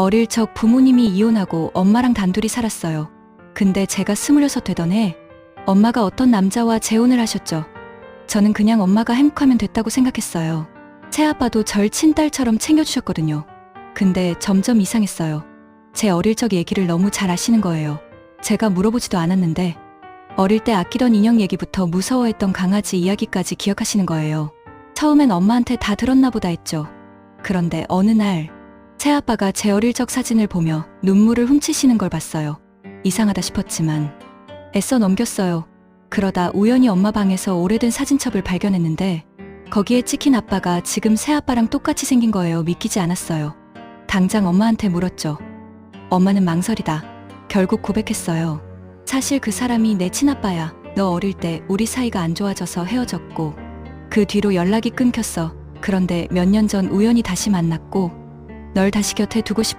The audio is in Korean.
어릴 적 부모님이 이혼하고 엄마랑 단둘이 살았어요. 근데 제가 스물여섯 되던 해 엄마가 어떤 남자와 재혼을 하셨죠. 저는 그냥 엄마가 행복하면 됐다고 생각했어요. 새아빠도 절 친딸처럼 챙겨주셨거든요. 근데 점점 이상했어요. 제 어릴 적 얘기를 너무 잘 아시는 거예요. 제가 물어보지도 않았는데 어릴 때 아끼던 인형 얘기부터 무서워했던 강아지 이야기까지 기억하시는 거예요. 처음엔 엄마한테 다 들었나 보다 했죠. 그런데 어느 날 새아빠가 제 어릴 적 사진을 보며 눈물을 훔치시는 걸 봤어요. 이상하다 싶었지만 애써 넘겼어요. 그러다 우연히 엄마 방에서 오래된 사진첩을 발견했는데 거기에 찍힌 아빠가 지금 새아빠랑 똑같이 생긴 거예요. 믿기지 않았어요. 당장 엄마한테 물었죠. 엄마는 망설이다. 결국 고백했어요. 사실 그 사람이 내 친아빠야. 너 어릴 때 우리 사이가 안 좋아져서 헤어졌고 그 뒤로 연락이 끊겼어. 그런데 몇 년 전 우연히 다시 만났고 널 다시 곁에 두고 싶